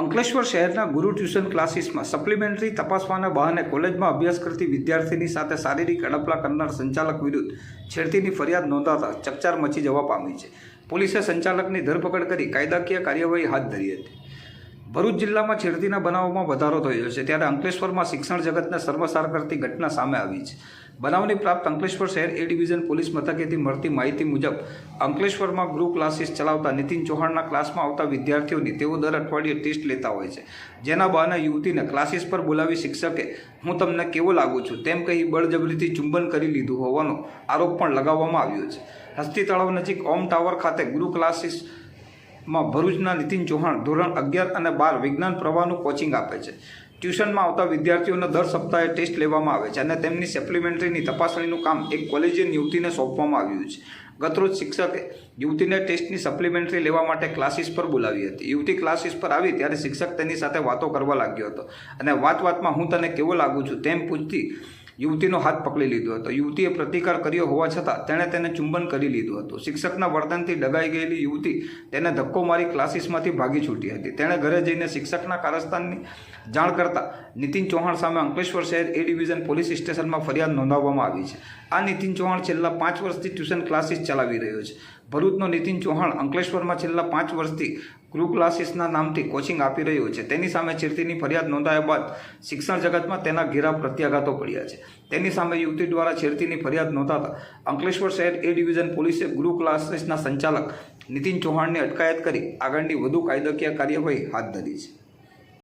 અંકલેશ્વર શહેરના ગુરુ ટ્યુશન ક્લાસીસમાં સપ્લિમેન્ટરી તપાસવાના બહાને કોલેજમાં અભ્યાસ કરતી વિદ્યાર્થીની સાથે શારીરિક અડપલા કરનાર સંચાલક વિરુદ્ધ છેડતીની ફરિયાદ નોંધાતા ચકચાર મચી જવા પામી છે. પોલીસે સંચાલકની ધરપકડ કરી કાયદાકીય કાર્યવાહી હાથ ધરી હતી. ભરૂચ જિલ્લામાં છેડતીના બનાવોમાં વધારો થયો છે. ત્યારે અંકલેશ્વરમાં શિક્ષણ જગતને સર્વસાર કરતી ઘટના સામે આવી છે. બનાવની પ્રાપ્ત અંકલેશ્વર શહેર એ ડિવિઝન પોલીસ મથકેથી મળતી માહિતી મુજબ, અંકલેશ્વરમાં ગૃહ ક્લાસીસ ચલાવતા નીતિન ચૌહાણના ક્લાસમાં આવતા વિદ્યાર્થીઓની તેઓ દર અઠવાડિયે ટેસ્ટ લેતા હોય છે. જેના બહાને યુવતીને ક્લાસીસ પર બોલાવી શિક્ષકે, હું તમને કેવો લાગુ છું? તેમ કહી બળજબરીથી ચુંબન કરી લીધું હોવાનો આરોપ પણ લગાવવામાં આવ્યો છે. હસ્તી તળાવ નજીક ઓમ ટાવર ખાતે ગૃહ ક્લાસીસ માં ભરૂચના નીતિન ચૌહાણ ધોરણ અગિયાર અને બાર વિજ્ઞાન પ્રવાહનું કોચિંગ આપે છે. ટ્યુશનમાં આવતા વિદ્યાર્થીઓને દર સપ્તાહે ટેસ્ટ લેવામાં આવે છે અને તેમની સપ્લિમેન્ટરીની તપાસણીનું કામ એક કોલેજિયન યુવતીને સોંપવામાં આવ્યું છે. ગતરોજ શિક્ષકે યુવતીને ટેસ્ટની સપ્લિમેન્ટરી લેવા માટે ક્લાસીસ પર બોલાવી હતી. યુવતી ક્લાસીસ પર આવી ત્યારે શિક્ષક તેની સાથે વાતો કરવા લાગ્યો હતો. અને વાત વાતમાં હું તને કેવો લાગુ છું તેમ પૂછતી યુવતીનો હાથ પકડી લીધો હતો. યુવતીએ પ્રતિકાર કર્યો હોવા છતાં તેણે તેને ચુંબન કરી લીધું હતું. શિક્ષકના વર્તનથી ડગાઈ ગયેલી યુવતી તેને ધક્કો મારી ક્લાસીસમાંથી ભાગી છૂટી હતી. તેણે ઘરે જઈને શિક્ષકના કારસ્તાનની જાણ કરતા નીતિન ચૌહાણ સામે અંકલેશ્વર શહેર એ ડિવિઝન પોલીસ સ્ટેશનમાં ફરિયાદ નોંધાવવામાં આવી છે. આ નીતિન ચૌહાણ છેલ્લા પાંચ વર્ષથી ટ્યુશન ક્લાસીસ ચલાવી રહ્યો છે. ભરૂચનો નીતિન ચૌહાણ અંકલેશ્વરમાં છેલ્લા પાંચ વર્ષથી ગૃહ ક્લાસીસના નામથી કોચિંગ આપી રહ્યો છે. તેની સામે છેડતીની ફરિયાદ નોંધાયા બાદ શિક્ષણ જગતમાં તેના ઘેરા પ્રત્યાઘાતો પડ્યા છે. તેની સામે યુવતી દ્વારા છેડતીની ફરિયાદ નોંધાતા અંકલેશ્વર શહેર એ ડિવિઝન પોલીસે ગૃહ ક્લાસીસના સંચાલક નીતિન ચૌહાણની અટકાયત કરી આગળની વધુ કાયદાકીય કાર્યવાહી હાથ ધરી છે.